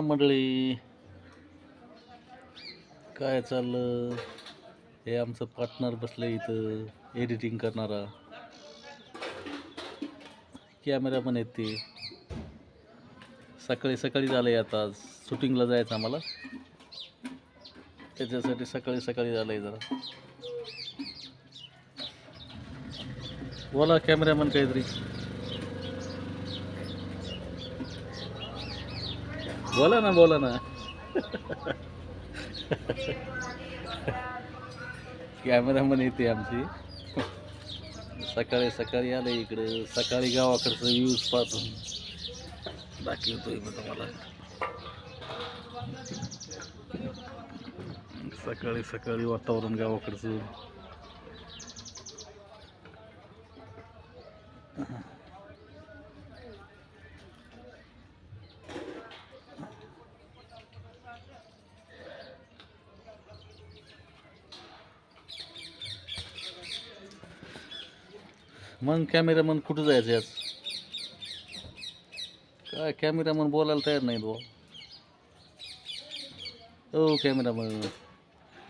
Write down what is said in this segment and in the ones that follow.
मंडळी. काय चाललं? हे आमचं पार्टनर बसलं इथं एडिटिंग करणारा. कॅमेरा पण येते सकाळी सकाळी झालं आहे आता शूटिंगला जायचं आम्हाला. त्याच्यासाठी सकाळी सकाळी झालं आहे जरा. बोला कॅमेरामन काहीतरी. बोला ना बोला ना. कॅमेरामन येते आमची. सकाळी सकाळी आले इकडे. सकाळी गावाकडचं व्ह्यूज पाहतो. दाखवतोय मग तुम्हाला. सकाळी सकाळी वातावरण गावाकडचं. मग कॅमेरामन कुठं जायचं आज काय कॅमेरामन बोलायला तयार नाही तो हो कॅमेरामन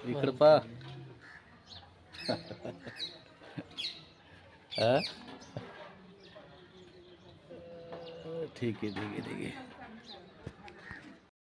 इकडं पा ठीक आहे ठीक आहे ठीक आहे.